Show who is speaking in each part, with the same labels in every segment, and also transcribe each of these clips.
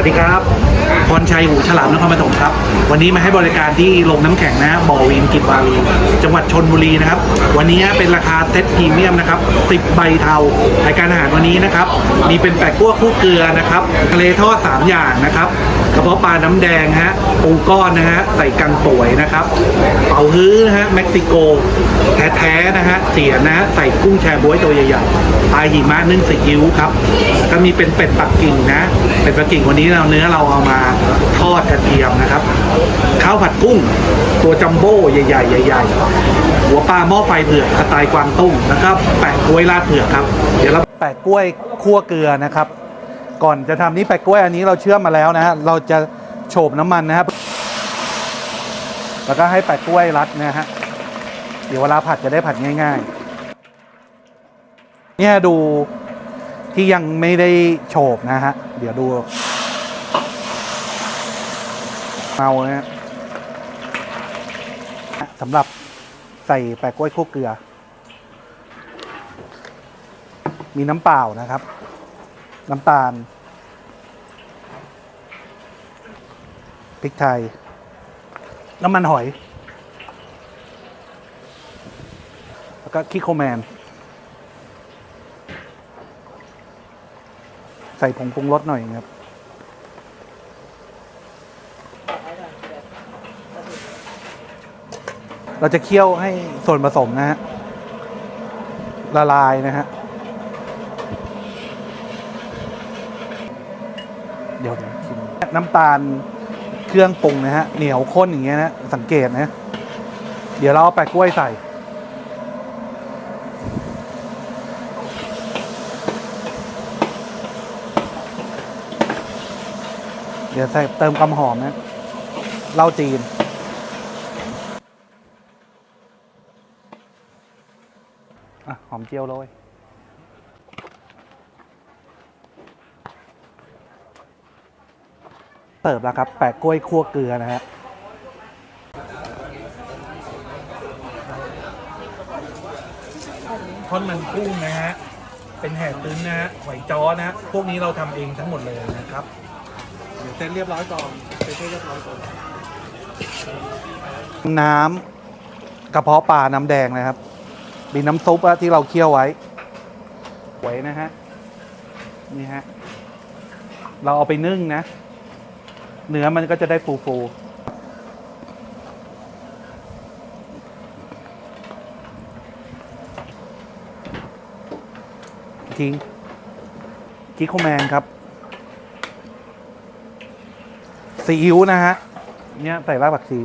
Speaker 1: วัสดีครับ พรชัยหูฉลามนครปฐมครับ วันนี้มาให้บริการที่โรงน้ำแข็งนะบ่อวินกิจวารีจังหวัดชนบุรีนะครับ วันนี้เป็นราคาเซ็ตพรีเมียมนะครับ10ใบเทารายการอาหารวันนี้นะครับ มีเป็นแปะกั้วคู่เกลือนะครับทะเลทอด3อย่างนะครับกระเพาะปลาน้ำแดงฮะปูก้อนนะฮะใส่กังป่วยนะครับเป่าฮื้อนะฮะเม็กซิโก แท้ๆนะฮะเสียนะฮะใส่กุ้งแชบ๊วยตัวใหญ่ๆปลาหิมะนึ่งซีอิ๊วครับก็มีเป็นเป็ดปักกิ่งนะเป็ดปักกิ่งวันนี้เราเนื้อเราเอามาทอดกระเทียมนะครับ ข้าวผัดกุ้ง ตัวจัมโบ้ใหญ่ๆใหญ่ๆหัวปลาหม้อไฟเผือกสไตล์กวางตุ้งแล้วก็แปะกล้วยราดเผือกครับ เดี๋ยวเราแปะกล้วยคั่วเกลือนะครับ ก่อนจะทำนี้แปะกล้วยอันนี้เราเชื่อมมาแล้วนะฮะเราจะโฉบน้ำมันนะครับ แล้วก็ให้แปะกล้วยรัดนะฮะเดี๋ยวเวลาผัดจะได้ผัดง่าย ๆ เนี่ยดูที่ยังไม่ได้โฉบนะฮะ เดี๋ยวดู เมานะฮะสำหรับใส่แปะกล้วยคั่วเกลือ มีน้ำเปล่านะครับ น้ำตาลพริกไทย น้ำมันหอย แล้วก็คิโคแมน ใส่ผงปรุงรสหน่อยครับ เราจะเคี่ยวให้ส่วนผสมนะฮะละลายนะฮะเดี๋ยวชิมน้ำตาลเครื่องปรุงนะฮะเหนียวข้นอย่างเงี้ยนะสังเกตนะ เดี๋ยวเราเอาแปะกล้วยใส่เดี๋ยวใส่เติมความหอมนะเหล้าจีน อะ หอ มเจียวโรยเติบแล้วครับ แปะกล้วยคั่วเกลือนะฮะท่อนมันกุ้งนะฮะ เป็นแห่ตึ้งนะฮะหอยจ้อนะฮะพวกนี้เราทำเองทั้งหมดเลยนะครับ เดี๋ยวเซ็ตเรียบร้อยก่อนเซ็ตให้เรียบร้อยก่อนน้ำกระเพาะปลาน้ำแดงนะครับ มีน้ำซุปอะที่เราเคี่ยวไว้ ไว้นะฮะ นี่ฮะ เราเอาไปนึ่งนะ เนื้อมันก็จะได้ฟูๆทิ้งกิโคแมนครับซีอิ๊วนะฮะ เนี่ยใส่รากผักชี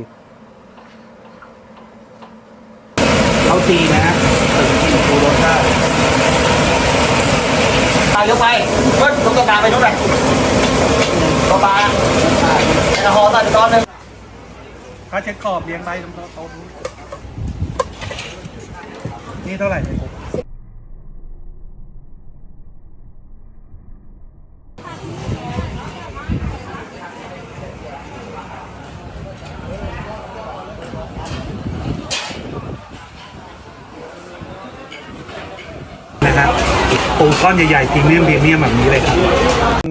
Speaker 1: เอาตีนะฮะถึงกินดูรสชาติ
Speaker 2: ตายเลี้ยวไปเฮ้ยลตรงกลางไปนู้นเลยตัวปลาแอลกอฮอล์ใส่ไปก้อนหนึง
Speaker 1: ถ้าเช็ดขอบเรียงใบตรงโต๊ะนู้นนี่เท่าไหร่เนี่ยนะครับ ปูก้อนใหญ่ๆพรีเมียมพรีเมียมแบบนี้เลยครับ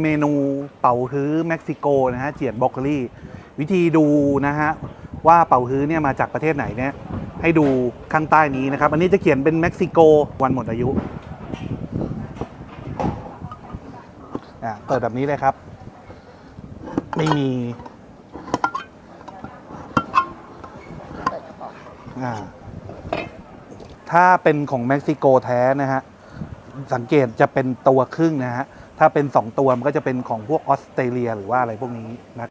Speaker 1: เมนูเป่าฮื้อเม็กซิโกนะฮะเจียดบรอกโคลีวิธีดูนะฮะว่าเป่าฮื้อเนี่ยมาจากประเทศไหนเนี่ยให้ดูข้างใต้นี้นะครับ อันนี้จะเขียนเป็นเม็กซิโกวันหมดอายุอะเปิดแบบนี้เลยครับ ไม่มีอ่าถ้าเป็นของเม็กซิโกแท้นะฮะ สังเกตจะเป็นตัวครึ่งนะฮะ ถ้าเป็นสองตัวมันก็จะเป็นของพวกออสเตรเลียหรือว่าอะไรพวกนี้นะ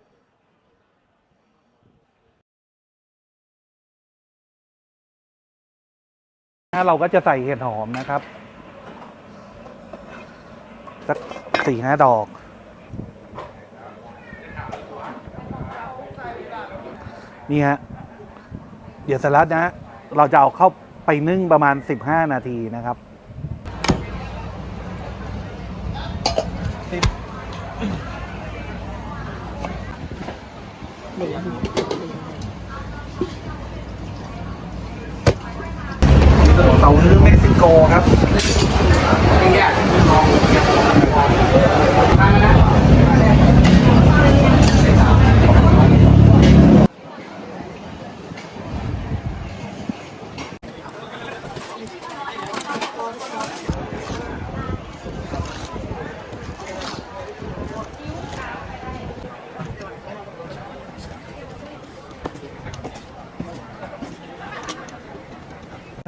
Speaker 1: ถ้าเราก็จะใส่เห็ดหอมนะครับ สักสี่ห้าดอก นี่ฮะ เดี๋ยวสล้วนะ เราจะเอาเข้าไปนึ่งประมาณ 15 นาทีนะครับ เลยเต่าฮื้อเม็กซิโกครับ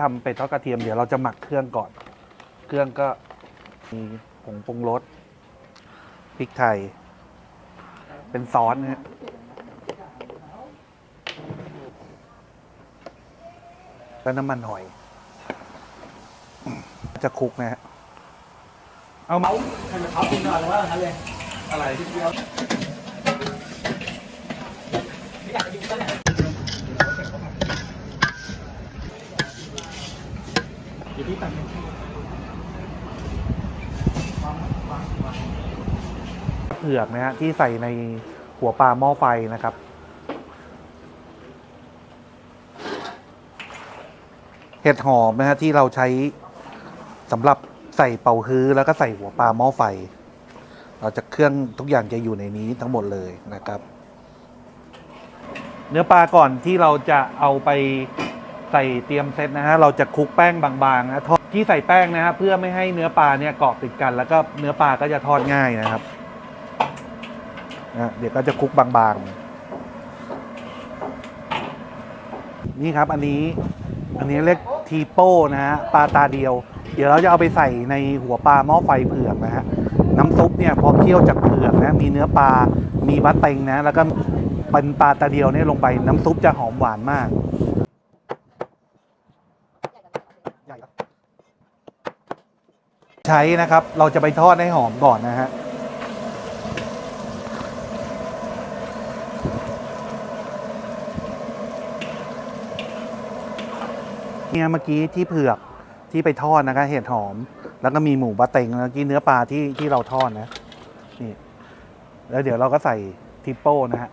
Speaker 2: ทำ
Speaker 1: เป็ดทอดกระเทียมเดี๋ยวเราจะหมักเครื่องก่อน เครื่องก็มีผงปรุงรสพริกไทย เป็นซอสนะฮะแล้วน้ำมันหอย จะคลุกนะฮะเอามา
Speaker 2: ให้มันเขากินหน่อยหรือว่าอะไรเลย
Speaker 1: อะไร
Speaker 2: ไม่อยากกินก็ได้
Speaker 1: เดียว พี่ตัดเผือกนะฮะที่ใส่ในหัวปลาหม้อไฟนะครับเห็ดหอมนะฮะที่เราใช้สำหรับใส่เป่าฮื้อแล้วก็ใส่หัวปลาหม้อไฟ เราจะเครื่องทุกอย่างจะอยู่ในนี้ทั้งหมดเลยนะครับ เนื้อปลาก่อนที่เราจะเอาไป ใส่เตรียมเซตนะฮะเราจะคลุกแป้งบางๆนะทอดที่ใส่แป้งนะฮะเพื่อไม่ให้เนื้อปลาเนี่ยเกาะติดกัน แล้วก็เนื้อปลาก็จะทอดง่ายนะครับนะเดี๋ยวก็จะคลุกบางๆ นี่ครับอันนี้อันนี้เรียกทีโป้นะฮะปลาตาเดียว เดี๋ยวเราจะเอาไปใส่ในหัวปลาหม้อไฟเผือกนะฮะน้ำซุปเนี่ยพอเคี่ยวจากเผือกนะมีเนื้อปลามีบะเต็งนะแล้วก็เป็นปลาตาเดียวเนี่ยลงไปน้ำซุปจะหอมหวานมาก ใช้นะครับ เราจะไปทอดให้หอมก่อนนะฮะเนี่ยเมื่อกี้ที่เผือกที่ไปทอดนะคะเห็ดหอม แล้วก็มีหมูบะเต็งแล้วกี้เนื้อปลาที่ที่เราทอดนะนี่แล้วเดี๋ยวเราก็ใส่ทิปโป้นะฮะ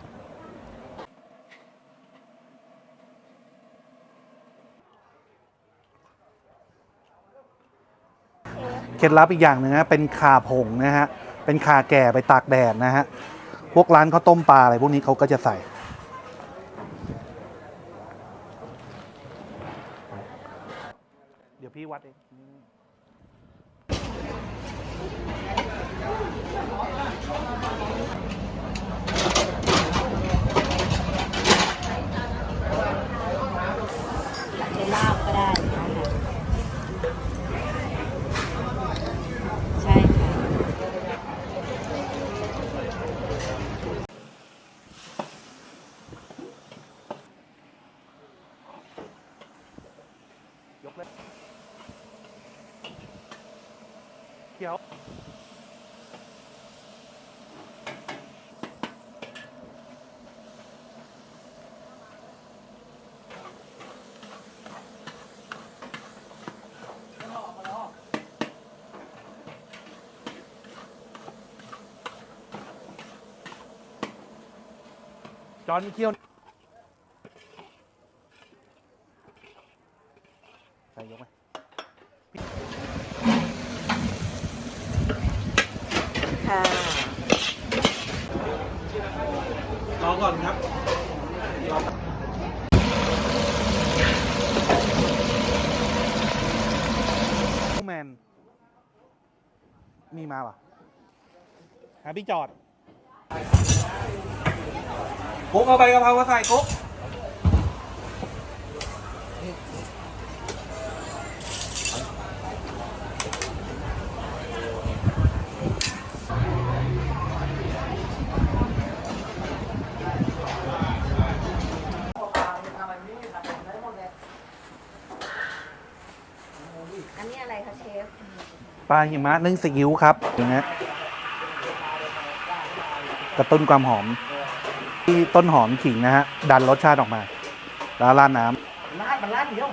Speaker 1: เคล็ดลับอีกอย่างหนึ่งนะเป็นข่าผงนะฮะเป็นข่าแก่ไปตากแดดนะฮะพวกร้านข้าวต้มปลาอะไรพวกนี้เขาก็จะใส่ เดี๋ยวพี่วัดเอง
Speaker 3: ใช้ลาบก็ได้นะคะใช่ค่ะ
Speaker 1: ยกเลยเดี๋ยว จอนเคี่ยวใส่ยกไหม
Speaker 3: ค่ะ
Speaker 1: รอก่อนครับแมนมีมาป่ะหาพี่จอด กุ๊กเอาใบกะเพรามาใส่กุ๊ก
Speaker 3: อันนี้อะไรคะเชฟ
Speaker 1: ปลาหิมะนึ่งซีอิ๊วครับอย่างเงี้ยกระตุ้นความหอมที่ ต้นหอมขิงนะฮะดันรสชาติออกมา แล้วราดน้
Speaker 2: ลาดมันลาดเดียว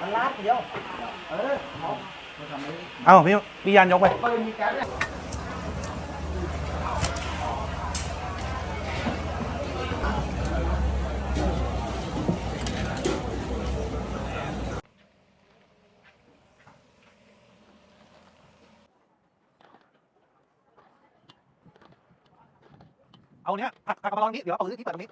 Speaker 2: มันลาดเดียวเออเขาำ
Speaker 1: เอ้าพี่พี่ยันยกไป
Speaker 2: ปืนมีแก๊ส เอา
Speaker 1: เนี้ยผักผักกระเพราลองนี้ เดี๋ยวเอาที่เปิดตรงนี้